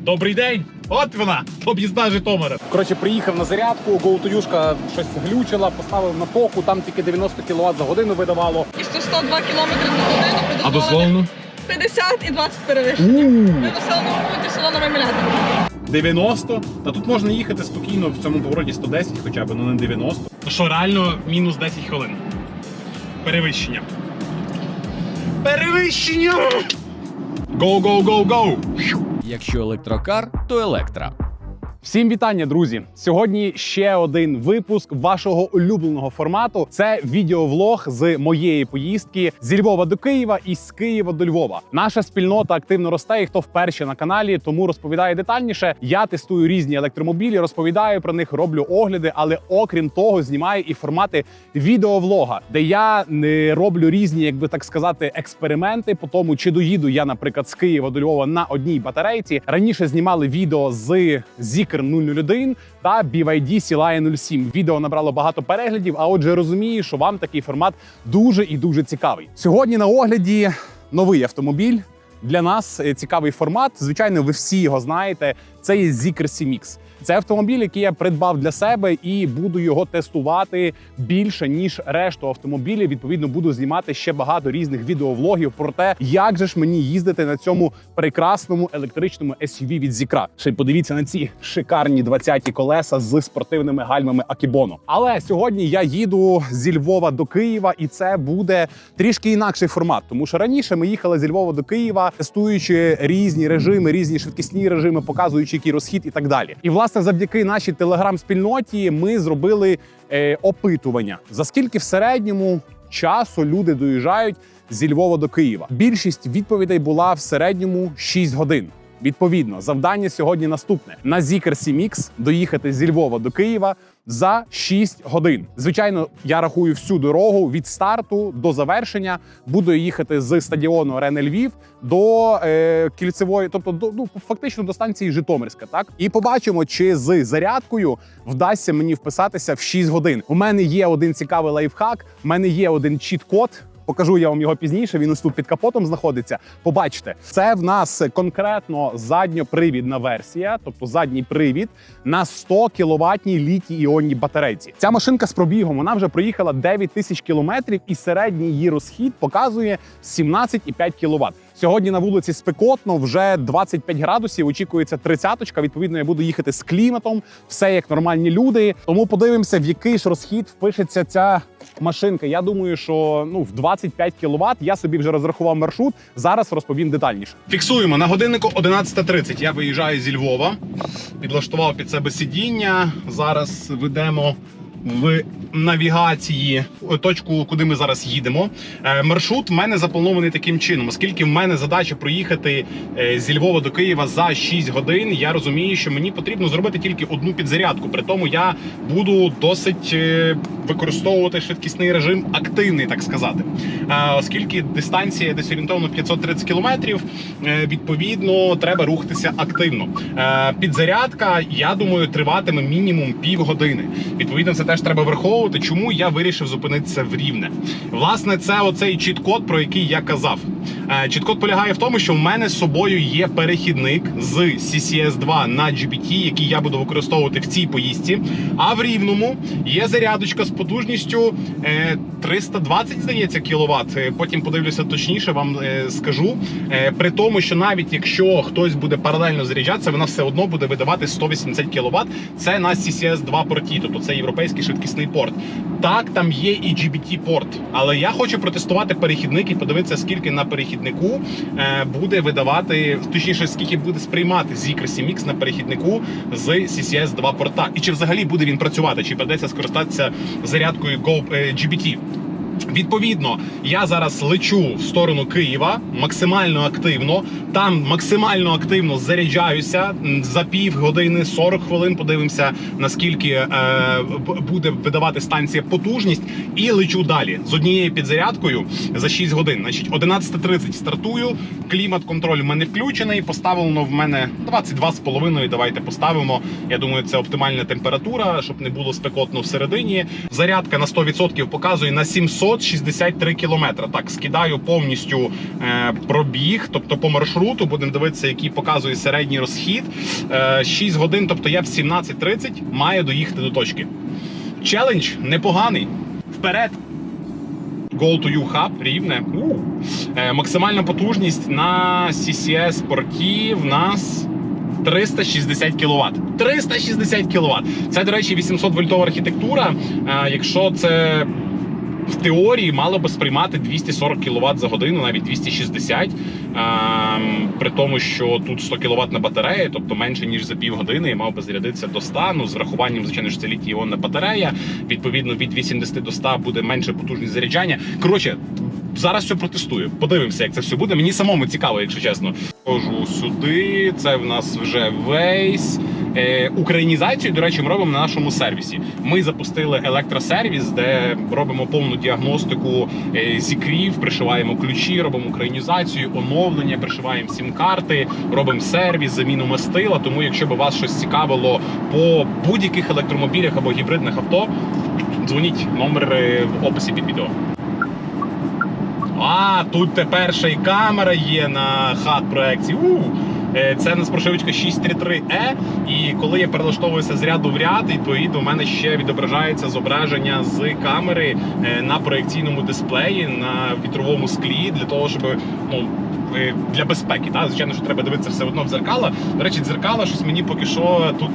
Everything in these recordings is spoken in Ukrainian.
Добрий день! От вона! Об'їзда Житомира. Коротше, приїхав на зарядку, GoToюшка щось глючила, поставив на току, там тільки 90 кВт за годину видавало. І 102 км на годину А дозволено? 50 і 20 перевищень. Ми населеному пункті село Новий Мілятин. 90. Та тут можна їхати спокійно в цьому повороті 110 хоча б, ну не 90. Ну що, реально мінус 10 хвилин. Перевищення. Перевищення! Go, go, go, go! Якщо електрокар, то електра. Всім вітання, друзі! Сьогодні ще один випуск вашого улюбленого формату. Це відеовлог з моєї поїздки зі Львова до Києва і з Києва до Львова. Наша спільнота активно росте. І хто вперше на каналі, тому розповідає детальніше. Я тестую різні електромобілі, розповідаю про них, роблю огляди, але окрім того, знімаю і формати відеовлога, де я не роблю різні, як би так сказати, експерименти по тому, чи доїду я, наприклад, з Києва до Львова на одній батарейці. Раніше знімали відео з Zikr 001 та BYD CLI 07. Відео набрало багато переглядів. А отже, розумію, що вам такий формат дуже і дуже цікавий. Сьогодні на огляді новий автомобіль. Для нас е, цікавий формат. Звичайно, ви всі його знаєте. Це є Zikr C-Mix. Це автомобіль, який я придбав для себе і буду його тестувати більше ніж решту автомобілів. Відповідно, буду знімати ще багато різних відеовлогів про те, як же ж мені їздити на цьому прекрасному електричному SUV від Zikra. Ще подивіться на ці шикарні 20-ті колеса з спортивними гальмами Акібоно. Але сьогодні я їду зі Львова до Києва, і це буде трішки інакший формат, тому що раніше ми їхали зі Львова до Києва, тестуючи різні режими, різні швидкісні режими, показуючи який розхід і так далі. І власне, завдяки нашій телеграм-спільноті ми зробили е, опитування за скільки в середньому часу люди доїжджають зі Львова до Києва. Більшість відповідей була в середньому 6 годин. Відповідно, завдання сьогодні наступне: на Zikr C-Mix доїхати зі Львова до Києва за 6 годин. Звичайно, я рахую всю дорогу від старту до завершення. Буду їхати з стадіону Рене Львів до е, кільцевої, тобто до ну фактично до станції Житомирська. Так і побачимо, чи з зарядкою вдасться мені вписатися в 6 годин. У мене є один цікавий лайфхак. У мене є один чіт-код. Покажу я вам його пізніше. Він ось тут під капотом знаходиться. Побачите, це в нас конкретно задньопривідна версія, тобто задній привід на 100 кіловатній літій іонній батарейці. Ця машинка з пробігом вона вже проїхала 9 тисяч кілометрів, і середній її розхід показує 17,5 кВт. Сьогодні на вулиці спекотно, вже 25 градусів. Очікується тридцяточка. Відповідно, я буду їхати з кліматом, все як нормальні люди. Тому подивимося, в який ж розхід впишеться ця машинка. Я думаю, що ну в 25 кВт я собі вже розрахував маршрут. Зараз розповім детальніше. Фіксуємо на годиннику 11.30. Я виїжджаю зі Львова, підлаштував під себе сидіння. Зараз ведемо в навігації точку, куди ми зараз їдемо. Е, Маршрут в мене запланований таким чином, оскільки в мене задача проїхати е, зі Львова до Києва за 6 годин. Я розумію, що мені потрібно зробити тільки одну підзарядку. При тому я буду досить е, використовувати швидкісний режим активний, так сказати. Оскільки дистанція десь орієнтовно 530 кілометрів, відповідно, треба рухатися активно. Підзарядка, я думаю, триватиме мінімум півгодини. Відповідно, це теж треба враховувати, чому я вирішив зупинитися в рівне. Власне, це оцей чіт-код, про який я казав. Е, Чіт-код полягає в тому, що в мене з собою є перехідник з CCS 2 на GPT, який я буду використовувати в цій поїздці. А в рівному є зарядочка з потужністю е, 320, здається, кіловат. Е, Потім подивлюся точніше, вам е, скажу. Е, При тому, що навіть якщо хтось буде паралельно заряджатися, вона все одно буде видавати 180 кВт. Це на CCS 2 порті, тобто це європейський швидкісний порт. Так, там є і GBT порт, але я хочу протестувати перехідник і подивитися, скільки на перехіднику е, буде видавати, точніше, скільки буде сприймати Zikr C-Mix на перехіднику з CCS 2 порта. І чи взагалі буде він працювати, чи придеться скористатися зарядкою GBT. Відповідно, я зараз лечу в сторону Києва максимально активно. Там максимально активно заряджаюся за пів години, 40 хвилин. Подивимося, наскільки е, буде видавати станція потужність, і лечу далі з однією підзарядкою за 6 годин. Значить, 11.30 стартую. Клімат-контроль в мене включений. Поставлено в мене 22,5. Давайте поставимо. Я думаю, це оптимальна температура, щоб не було спекотно всередині. Зарядка на 100% показує на 700 563 кілометри. Так, скидаю повністю е, пробіг, тобто по маршруту будемо дивитися, який показує середній розхід. Е, 6 годин, тобто я в 17.30 маю доїхати до точки. Челендж непоганий. Вперед! Go to You Hub рівне. У. Е, максимальна потужність на CCS спорті в нас 360 кВт. 360 кВт. Це, до речі, 800 вольтова архітектура. Е, якщо це в теорії мало би сприймати 240 кВт за годину, навіть 260. Ем, при тому, що тут 100 кВт на батареї, тобто менше ніж за півгодини, і мав би зарядитися до 100. Ну, з врахуванням, звичайно, що це літій іонна батарея. Відповідно, від 80 до 100 буде менше потужність заряджання. Коротше, зараз все протестую. Подивимося, як це все буде. Мені самому цікаво, якщо чесно. Хожу сюди. Це в нас вже вейс. Е, українізацію, до речі, ми робимо на нашому сервісі. Ми запустили електросервіс, де робимо повну діагностику е, зікрів, пришиваємо ключі, робимо українізацію, оновлення, пришиваємо сім-карти, робимо сервіс, заміну мастила. Тому, якщо б вас щось цікавило по будь-яких електромобілях або гібридних авто, дзвоніть номер е, в описі під відео. А, тут тепер ще й камера є на хат проекції. Е, Це нас прошивочка 633E, і коли я перелаштовуюся з ряду в ряд, відповідно, у мене ще відображається зображення з камери е, на проекційному дисплеї на вітровому склі для того, щоб ну. е, Для безпеки, так? звичайно, що треба дивитися все одно в дзеркала. До речі, дзеркала щось мені поки що тут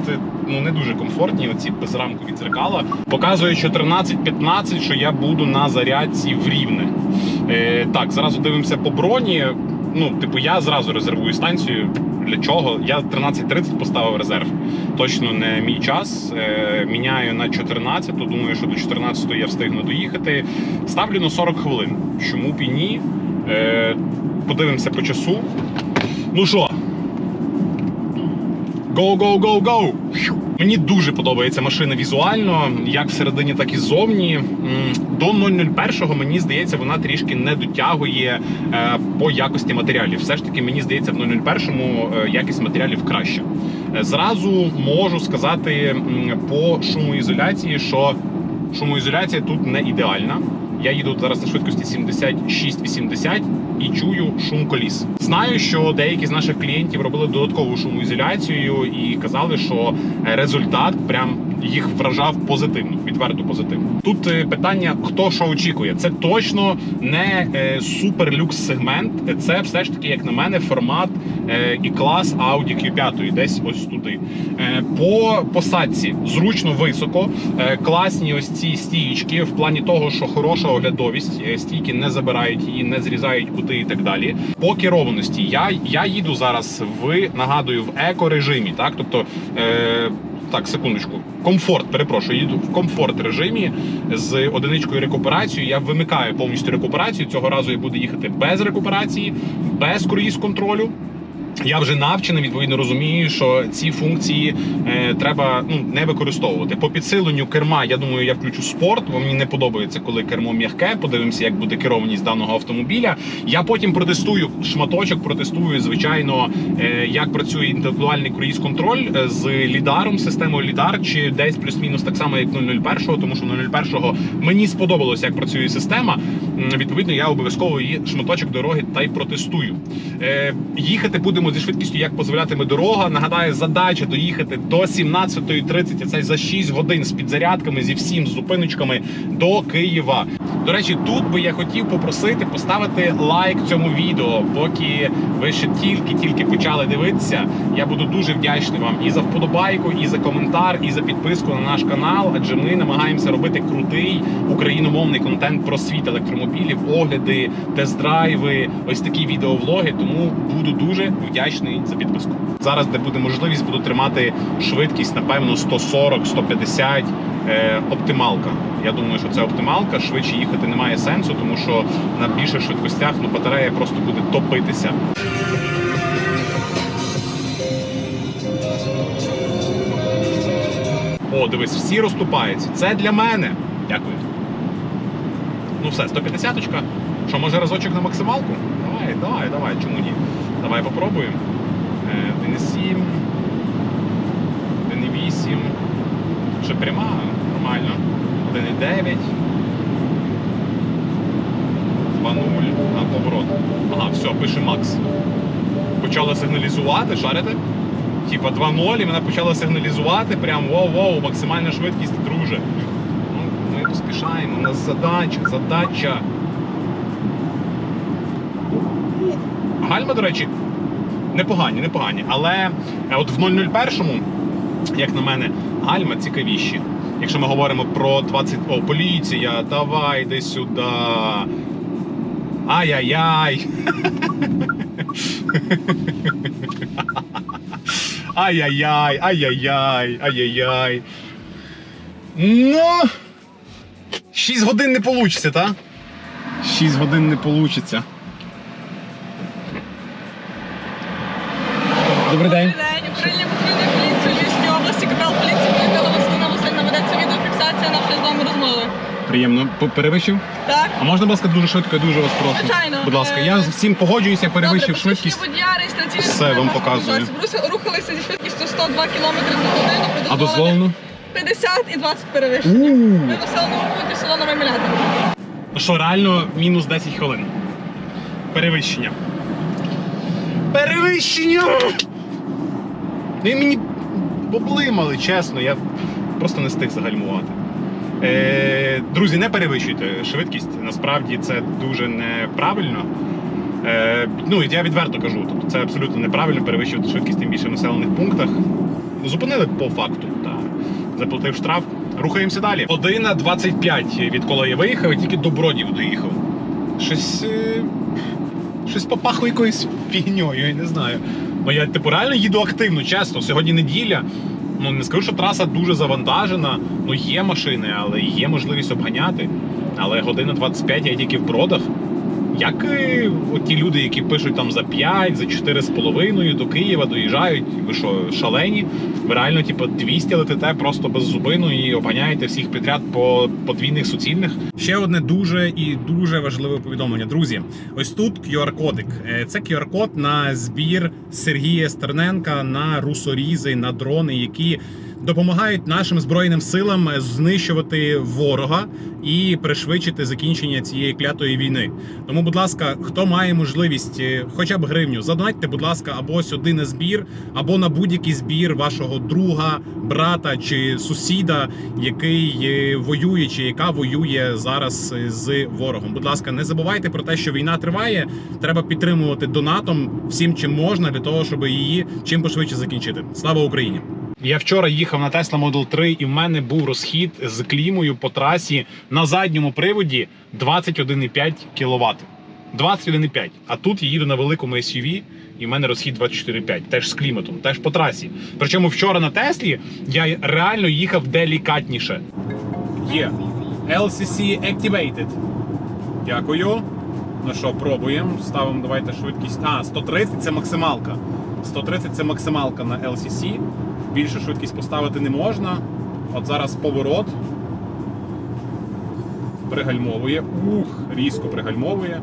ну не дуже комфортні. Оці безрамкові дзеркала. Показує 14-15, що я буду на зарядці в рівне. Е, так, зразу дивимося по броні. Ну, типу, я зразу резервую станцію. Для чого? Я 13.30 поставив резерв. Точно не мій час. Е, міняю на 14, думаю, що до 14 я встигну доїхати. Ставлю на 40 хвилин. Чому б і ні? Е, подивимося по часу. Ну що? Go, go, go, go! Мені дуже подобається машина візуально, як всередині, так і ззовні. До 001 мені здається, вона трішки не дотягує е, по якості матеріалів. Все ж таки, мені здається, в 001 е, якість матеріалів краща. Е, Зразу можу сказати по шумоізоляції, що шумоізоляція тут не ідеальна. Я їду зараз на швидкості 76-80 і чую шум коліс. Знаю, що деякі з наших клієнтів робили додаткову шумоізоляцію і казали, що результат прям їх вражав позитивно, відверто позитивно. Тут е, питання, хто що очікує. Це точно не е, суперлюкс сегмент. Це все ж таки, як на мене, формат е, і клас Audi Q5, десь ось туди. По посадці зручно високо, класні ось ці стієчки в плані того, що хороша оглядовість, стійки не забирають її, не зрізають кути і так далі. По керованості я, я їду зараз в нагадую в еко режимі, так тобто. Е, так, секундочку. Комфорт, перепрошую, їду в комфорт режимі з одиничкою рекуперацією. Я вимикаю повністю рекуперацію. Цього разу я буду їхати без рекуперації, без круїз контролю. Я вже навчений, відповідно розумію, що ці функції е, треба ну не використовувати. По підсиленню керма, я думаю, я включу спорт, бо мені не подобається, коли кермо м'яке. Подивимося, як буде керованість даного автомобіля. Я потім протестую шматочок, протестую, звичайно, е, як працює інтелектуальний круїз контроль е, з лідаром, системою лідар, чи десь плюс-мінус так само, як 001, тому що 001 мені сподобалося, як працює система. Відповідно, я обов'язково її шматочок дороги та й протестую. Е, їхати будемо зі швидкістю, як дозволятиме дорога. Нагадаю, задача доїхати до 17.30, а це за 6 годин з підзарядками, зі всім з зупиночками до Києва. До речі, тут би я хотів попросити поставити лайк цьому відео, поки ви ще тільки-тільки почали дивитися. Я буду дуже вдячний вам і за вподобайку, і за коментар, і за підписку на наш канал. Адже ми намагаємося робити крутий україномовний контент про світ електромобілів, огляди, тест-драйви, ось такі відеовлоги. Тому буду дуже вдячний за підписку. Зараз, де буде можливість, буду тримати швидкість, напевно, 140-150 е, оптималка. Я думаю, що це оптималка. Швидше їхати немає сенсу, тому що на більших швидкостях ну, батарея просто буде топитися. О, дивись, всі розступаються. Це для мене. Дякую. Ну все, 150-очка. Що, може разочок на максималку? Давай, давай, давай, чому ні? Давай попробуємо. 1,7, 1,8. Ще пряма, нормально. 1,9. 0 на поворот. Ага, все, пише Макс. Почала сигналізувати, шарите? Типа 2-0 і вона почала сигналізувати, прям воу-воу, максимальна швидкість, друже. Ну, Ми поспішаємо, у нас задача, задача. Гальма, до речі, непогані, непогані. Але е, от в 001, як на мене, гальма цікавіші. Якщо ми говоримо про 20. О, поліція, давай йди сюди. Ай-яй-яй. Ай-яй-яй, ай-яй-яй, ай-яй-яй. Ну. 6 годин не вийде, так? 6 годин не вийде. Добрий день. Добрий день. Управління патрульної поліції у Львівській області, капел поліції Політила Василина Васильівна ведеться відеофіксація нашої з вами розмови. Приємно. П- Перевищив? Так? А можна, будь ласка, дуже швидко, я дуже вас прошу. Звичайно. Будь ласка, Е, я з всім погоджуюся, перевищив Добре, швидкість. водія, реєстраційний Все, документ вам показую. Рухалися зі швидкістю 102 км на годину. при А дозволено? 50 і 20 перевищень. У. Ви в населеному пункті село Новий Милятин. Ну що, реально мінус 10 хвилин. Перевищення. Перевищення! Ви мені поблимали, чесно, я просто не встиг загальмувати. Е, друзі, не перевищуйте швидкість. Насправді це дуже неправильно. Е, ну, я відверто кажу, тобто це абсолютно неправильно перевищувати швидкість тим більше в населених пунктах. Зупинили по факту, та заплатив штраф. Рухаємося далі. Година 25 відколи я виїхав, і тільки до Бродів доїхав. Щось. е, Щось попахло якоюсь фігньою, я не знаю. Бо я типу реально їду активно, чесно. Сьогодні неділя. Ну не скажу, що траса дуже завантажена. Ну є машини, але є можливість обганяти. Але година 25 я тільки в бродах. Як ті люди, які пишуть там за 5, за 4,5 до Києва доїжджають, ви що, шалені? Ви реально, типу, 200 летите просто без зупину і обганяєте всіх підряд по подвійних суцільних. Ще одне дуже і дуже важливе повідомлення. Друзі, ось тут QR-кодик. Е, Це QR-код на збір Сергія Стерненка на русорізи, на дрони, які допомагають нашим збройним силам знищувати ворога і пришвидшити закінчення цієї клятої війни. Тому, будь ласка, хто має можливість, е, хоча б гривню, задонатьте, будь ласка, або сюди на збір, або на будь-який збір вашого друга, брата чи сусіда, який е, воює чи яка воює зараз е, з ворогом. Будь ласка, не забувайте про те, що війна триває. Треба підтримувати донатом всім, чим можна, для того, щоб її чим пошвидше закінчити. Слава Україні! Я вчора їхав на Tesla Model 3 і в мене був розхід з клімою по трасі на задньому приводі 21,5 кВт. 21,5. А тут я їду на великому SUV, і в мене розхід 24,5. Теж з кліматом, теж по трасі. Причому вчора на Теслі я реально їхав делікатніше. Є. LCC Activated. Дякую. Ну що, пробуємо. Ставимо давайте швидкість. А, 130 це максималка. 130 це максималка на LCC. Більше швидкість поставити не можна. От зараз поворот. Пригальмовує. Ух, різко пригальмовує.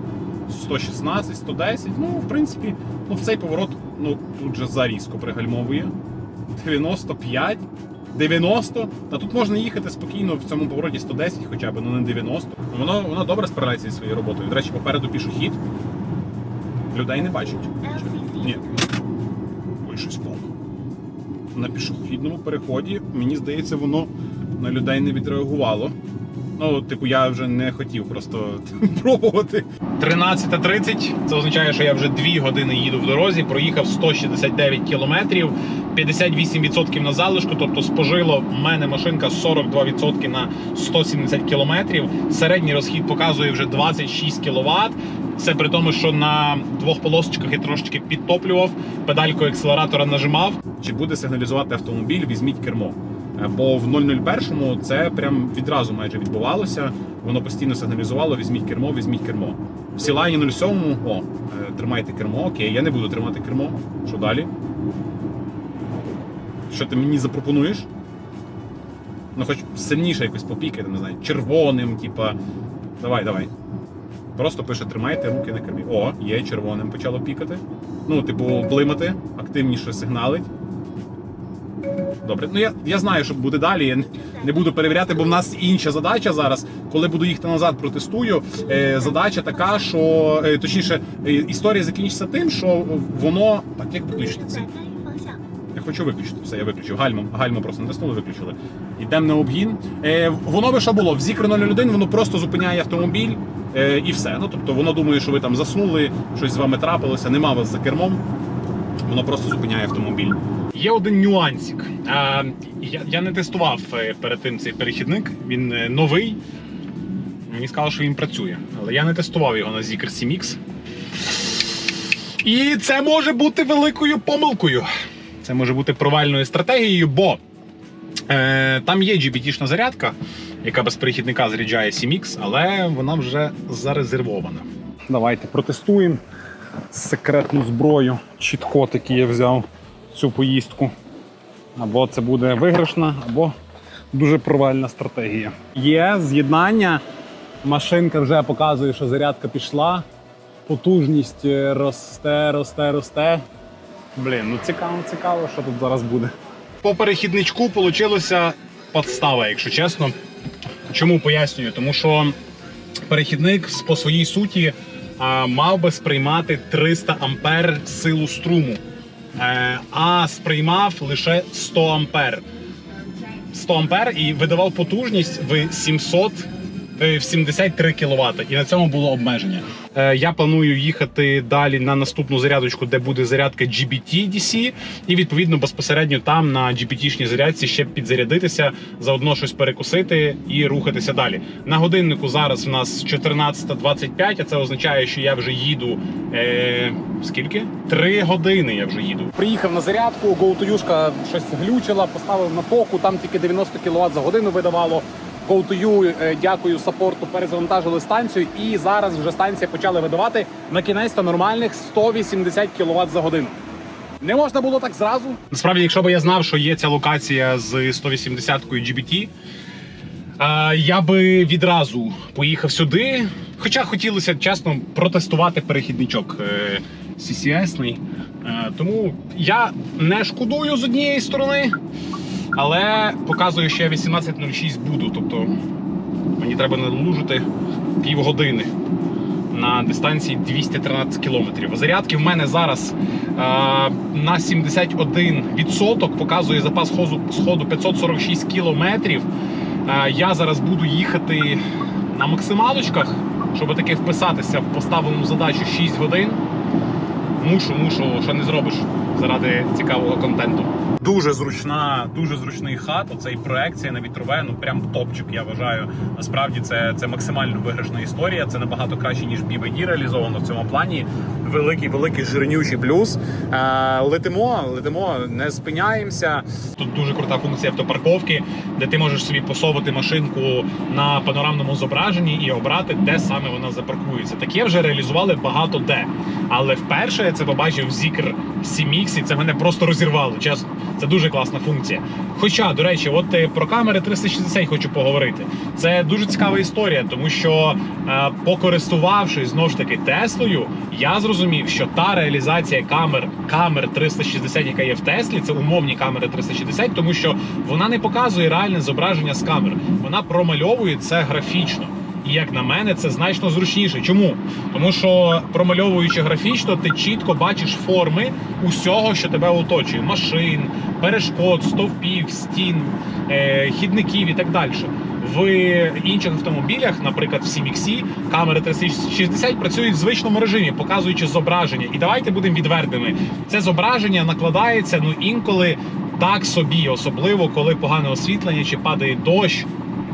116, 110. Ну, в принципі, ну, в цей поворот ну, тут же зарізко пригальмовує. 95, 90. Та тут можна їхати спокійно в цьому повороті 110 хоча б, ну не 90. Воно, воно добре справляється зі своєю роботою. До речі, попереду пішохід. Людей не бачать. Ні. Ой, щось впало. На пішохідному переході, мені здається, воно на людей не відреагувало. Ну, типу, я вже не хотів просто пробувати. 13.30. Це означає, що я вже 2 години їду в дорозі, проїхав 169 кілометрів, 58% на залишку, тобто спожило в мене машинка 42% на 170 кілометрів. Середній розхід показує вже 26 кВт. Це при тому, що на двох полосочках я трошечки підтоплював, педальку акселератора нажимав. Чи буде сигналізувати автомобіль? Візьміть кермо. Бо в 001 це прям відразу майже відбувалося. Воно постійно сигналізувало: візьміть кермо, візьміть кермо. В Сілані 07, о, е, тримайте кермо, окей, я не буду тримати кермо. Що далі? Що ти мені запропонуєш? Ну, хоч сильніше якось попікати, не знаю, червоним, типа. Давай, давай. Просто пише, тримайте руки на кермі. О, є червоним почало пікати. Ну, типу, блимати, активніше сигналить. Добре. Ну я, я знаю, що буде далі. Я не буду перевіряти, бо в нас інша задача зараз. Коли буду їхати назад, протестую. Е, задача така, що е, точніше, е, історія закінчиться тим, що воно так як виключити цей. Я хочу виключити все, я виключив. Гальмом, гальмом просто натиснули, виключили. Йдемо на обгін. Е, воно би що було? В Зікр 01 воно просто зупиняє автомобіль е, і все. Ну тобто воно думає, що ви там заснули, щось з вами трапилося, нема вас за кермом. Воно просто зупиняє автомобіль. Є один нюансик. А, я, я не тестував е, перед тим цей перехідник. Він е, новий. Мені сказали, що він працює. Але я не тестував його на Zikr 7X. І це може бути великою помилкою. Це може бути провальною стратегією, бо е, там є GBT-шна зарядка, яка без перехідника заряджає 7X, але вона вже зарезервована. Давайте протестуємо секретну зброю. Чіткот, який я взяв цю поїздку. Або це буде виграшна, або дуже провальна стратегія. Є з'єднання. Машинка вже показує, що зарядка пішла. Потужність е, росте, росте, росте. Блін, ну цікаво, цікаво, що тут зараз буде. По перехідничку вийшла подстава, якщо чесно. Чому пояснюю? Тому що перехідник по своїй суті мав би сприймати 300 ампер силу струму, Е, а сприймав лише 100 ампер. 100 ампер і видавав потужність в 700 е, в 73 кВт. І на цьому було обмеження. Е, Я планую їхати далі на наступну зарядочку, де буде зарядка GBT DC, і відповідно безпосередньо там на GPT-шній зарядці ще підзарядитися, заодно щось перекусити і рухатися далі. На годиннику зараз в нас 14.25, а це означає, що я вже їду. Е, скільки? Три години я вже їду. Приїхав на зарядку, GoToYuшка щось глючила, поставив на току, там тільки 90 кВт за годину видавало. GoToYou, е, дякую саппорту, перезавантажили станцію, і зараз вже станція почала видавати на кінець нормальних 180 кВт за годину. Не можна було так зразу. Насправді, якщо б я знав, що є ця локація з 180-кою GBT, е, я би відразу поїхав сюди. Хоча хотілося чесно протестувати перехідничок CCS-ний. Е, Тому я не шкодую з однієї сторони, але показую, що я 18.06 буду. Тобто мені треба надолужити півгодини на дистанції 213 кілометрів. Зарядки в мене зараз е, на 71% показує запас ходу, сходу 546 кілометрів. Е, я зараз буду їхати на максималочках, щоб таки вписатися в поставлену задачу 6 годин. Мушу, мушу, що не зробиш заради цікавого контенту. Дуже зручна, дуже зручний хат. Оцей проекція на вітрове, ну прям топчик. Я вважаю. Насправді це, це максимально виграшна історія. Це набагато краще ніж BVD реалізовано в цьому плані. Великий, великий жирнючий плюс. Е, летимо, летимо, не спиняємося. Тут дуже крута функція автопарковки, де ти можеш собі посовувати машинку на панорамному зображенні і обрати, де саме вона запаркується. Таке вже реалізували багато де. Але вперше я це побачив в Zikr 7X, і це мене просто розірвало. Чесно, це дуже класна функція. Хоча, до речі, от е, про камери 360 хочу поговорити. Це дуже цікава історія, тому що е, покористувавшись знову ж таки Теслою, я зрозумів, що та реалізація камер камер 360, яка є в Теслі, це умовні камери 360, тому що вона не показує реальне зображення з камер, вона промальовує це графічно. І як на мене, це значно зручніше. Чому? Тому що промальовуючи графічно, ти чітко бачиш форми усього, що тебе оточує: машин, перешкод, стовпів, стін, е, хідників і так далі. В інших автомобілях, наприклад, в 7XC, камери 360 працюють в звичному режимі, показуючи зображення. І давайте будемо відвертими. Це зображення накладається ну інколи так собі, особливо коли погане освітлення чи падає дощ.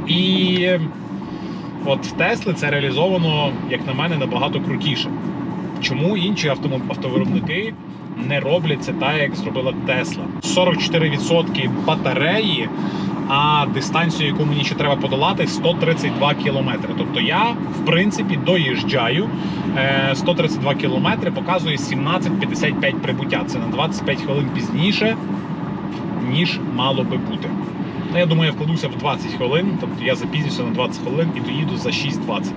І От Тесли це реалізовано, як на мене, набагато крутіше. Чому інші автовиробники не роблять це так, як зробила Тесла? 44% батареї, а дистанцію, яку мені ще треба подолати, 132 кілометри. Тобто я, в принципі, доїжджаю. Е, 132 кілометри показує 17.55 прибуття. Це на 25 хвилин пізніше, ніж мало би бути. Ну, я думаю, я вкладуся в 20 хвилин, тобто я запізнюся на 20 хвилин і доїду за 6.20.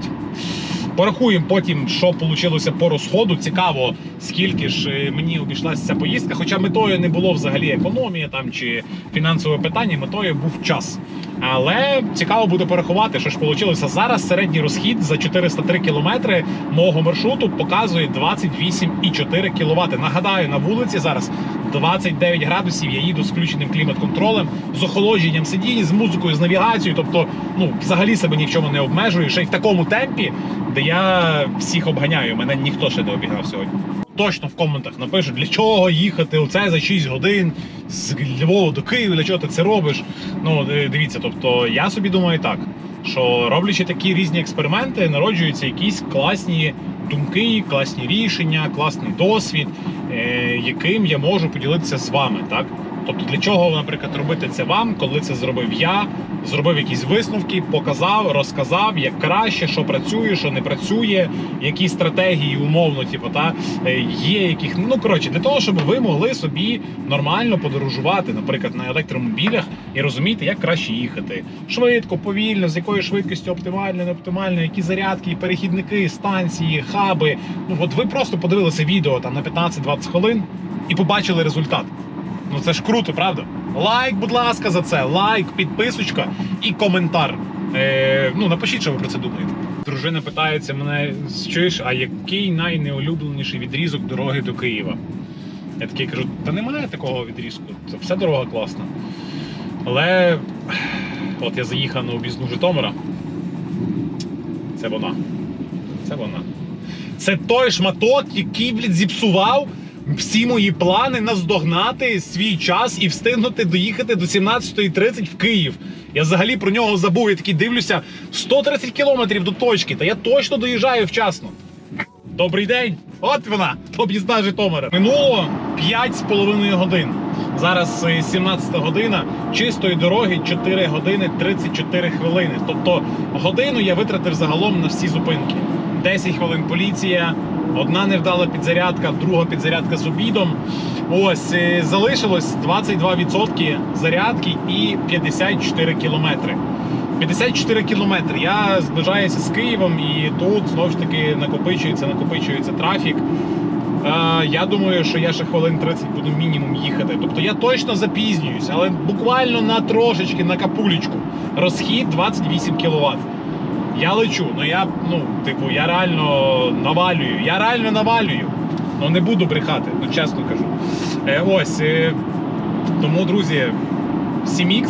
Порахуємо потім, що вийшло по розходу. Цікаво, скільки ж е, мені обійшлася ця поїздка. Хоча метою не було взагалі економія там чи фінансове питання, метою був час. Але цікаво буде порахувати, що ж вийшло. Зараз середній розхід за 403 кілометри мого маршруту показує 28,4 кВт. Нагадаю, на вулиці зараз 29 градусів. Я їду з включеним клімат-контролем, з охолодженням сидінь, з музикою, з навігацією. Тобто, ну взагалі себе ні в чому не обмежую. Ще й в такому темпі, де я всіх обганяю. Мене ніхто ще не обігнав сьогодні. Точно в коментах напишуть, для чого їхати оце за 6 годин з Львова до Києва, для чого ти це робиш. Ну, дивіться, тобто я собі думаю так, що роблячи такі різні експерименти, народжуються якісь класні думки, класні рішення, класний досвід, е, яким я можу поділитися з вами. Так? Тобто, для чого, наприклад, робити це вам, коли це зробив я, зробив якісь висновки, показав, розказав, як краще, що працює, що не працює, які стратегії умовно, типу, та е, є яких. Ну коротше, для того, щоб ви могли собі нормально подорожувати, наприклад, на електромобілях і розуміти, як краще їхати. Швидко, повільно, з якою швидкістю оптимально, не оптимально, які зарядки, перехідники, станції, хаби. Ну от ви просто подивилися відео там на 15-20 хвилин і побачили результат. Ну це ж круто, правда? Лайк, будь ласка, за це. Лайк, підписочка і коментар. Е, ну, напишіть, що ви про це думаєте. Дружина питається мене, чуєш, а який найнеулюбленіший відрізок дороги до Києва? Я такий кажу, та немає такого відрізку, це все дорога класна. Але от я заїхав на об'їзну Житомира. Це вона. Це вона. Це той шматок, який блядь, зіпсував всі мої плани наздогнати свій час і встигнути доїхати до 17.30 в Київ. Я взагалі про нього забув. Я такий дивлюся 130 кілометрів до точки, та я точно доїжджаю вчасно. Добрий день! От вона, об'їзда Житомира. Минуло 5,5 годин. Зараз е, 17 година, чистої дороги 4 години 34 хвилини. Тобто годину я витратив загалом на всі зупинки. 10 хвилин поліція, одна невдала підзарядка, друга підзарядка з обідом. Ось е, залишилось 22% зарядки і 54 кілометри. 54 кілометри. Я зближаюся з Києвом, і тут знову ж таки накопичується, накопичується трафік. Е, я думаю, що я ще хвилин 30 буду мінімум їхати. Тобто я точно запізнююсь, але буквально на трошечки, на капулечку. Розхід 28 кВт. Я лечу, ну я, ну, типу, я реально навалюю. Я реально навалюю. Ну не буду брехати, ну чесно кажу. Е, ось. Е, тому, друзі, 7X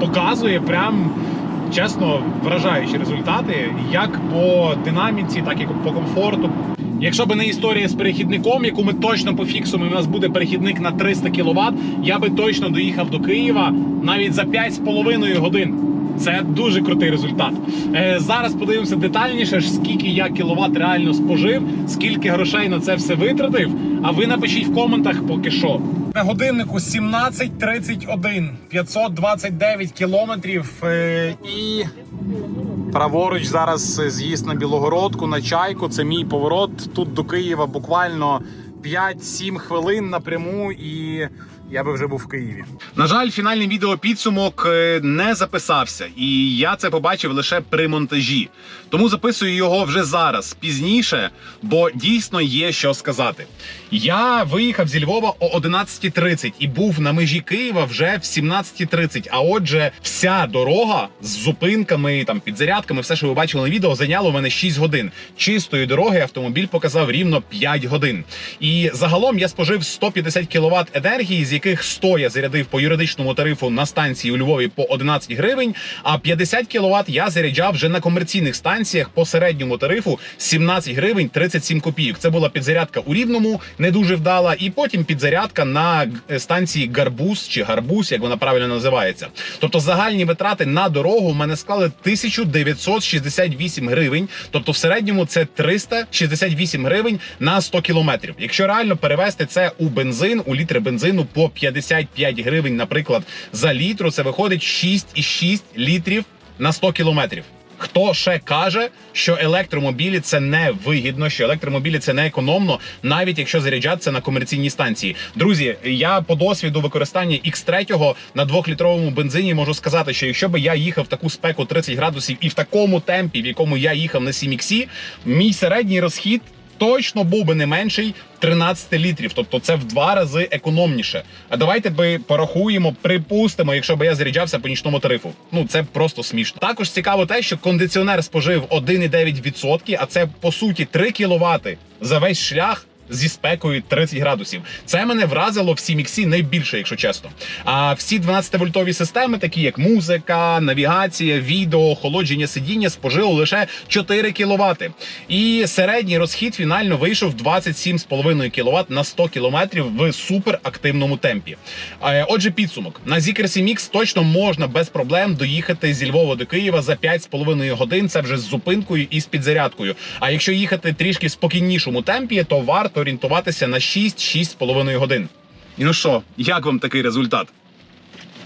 показує прям чесно вражаючі результати, як по динаміці, так і по комфорту. Якщо б не історія з перехідником, яку ми точно пофіксуємо, і у нас буде перехідник на 300 кВт, я би точно доїхав до Києва навіть за 5,5 годин. Це дуже крутий результат. Е, зараз подивимося детальніше, скільки я кіловат реально спожив, скільки грошей на це все витратив. А ви напишіть в коментах поки що. На годиннику 17.31, 529 кілометрів е, і праворуч зараз з'їзд на Білогородку, на чайку. Це мій поворот. Тут до Києва буквально 5-7 хвилин напряму і. Я би вже був в Києві. На жаль, фінальний відео підсумок е, не записався, і я це побачив лише при монтажі. Тому записую його вже зараз, пізніше, бо дійсно є що сказати. Я виїхав зі Львова о 11.30 і був на межі Києва вже в 17.30. А отже, вся дорога з зупинками, там підзарядками, все, що ви бачили на відео, зайняло в мене 6 годин. Чистої дороги автомобіль показав рівно 5 годин. І загалом я спожив 150 кВт енергії, яких 100 я зарядив по юридичному тарифу на станції у Львові по 11 гривень, а 50 кВт я заряджав вже на комерційних станціях по середньому тарифу 17 гривень 37 копійок. Це була підзарядка у Рівному, не дуже вдала, і потім підзарядка на е, станції Гарбуз чи Гарбуз, як вона правильно називається. Тобто загальні витрати на дорогу в мене склали 1968 гривень. Тобто, в середньому це 368 гривень на 100 кілометрів. Якщо реально перевести це у бензин, у літри бензину по 55 гривень, наприклад, за літру, це виходить 6,6 літрів на 100 кілометрів. Хто ще каже, що електромобілі це не вигідно, що електромобілі це не економно, навіть якщо заряджатися на комерційній станції. Друзі, я по досвіду використання X3 на двохлітровому бензині можу сказати, що якщо би я їхав в таку спеку 30 градусів і в такому темпі, в якому я їхав на 7X, мій середній розхід точно був би не менший 13 літрів, тобто це в два рази економніше. А давайте би порахуємо, припустимо, якщо би я заряджався по нічному тарифу. Ну це просто смішно. Також цікаво те, що кондиціонер спожив 1,9%, а це по суті 3 кВт за весь шлях. Зі спекою 30 градусів. Це мене вразило в Сіміксі найбільше, якщо чесно. А всі 12-вольтові системи, такі як музика, навігація, відео, охолодження сидіння, спожили лише 4 кВт. І середній розхід фінально вийшов 27,5 кВт на 100 км в суперактивному темпі. Е, Отже, підсумок на Zikr Mix точно можна без проблем доїхати зі Львова до Києва за 5,5 годин. Це вже з зупинкою і з підзарядкою. А якщо їхати трішки в спокійнішому темпі, то варто орієнтуватися на 6-6,5 годин. І ну що, як вам такий результат?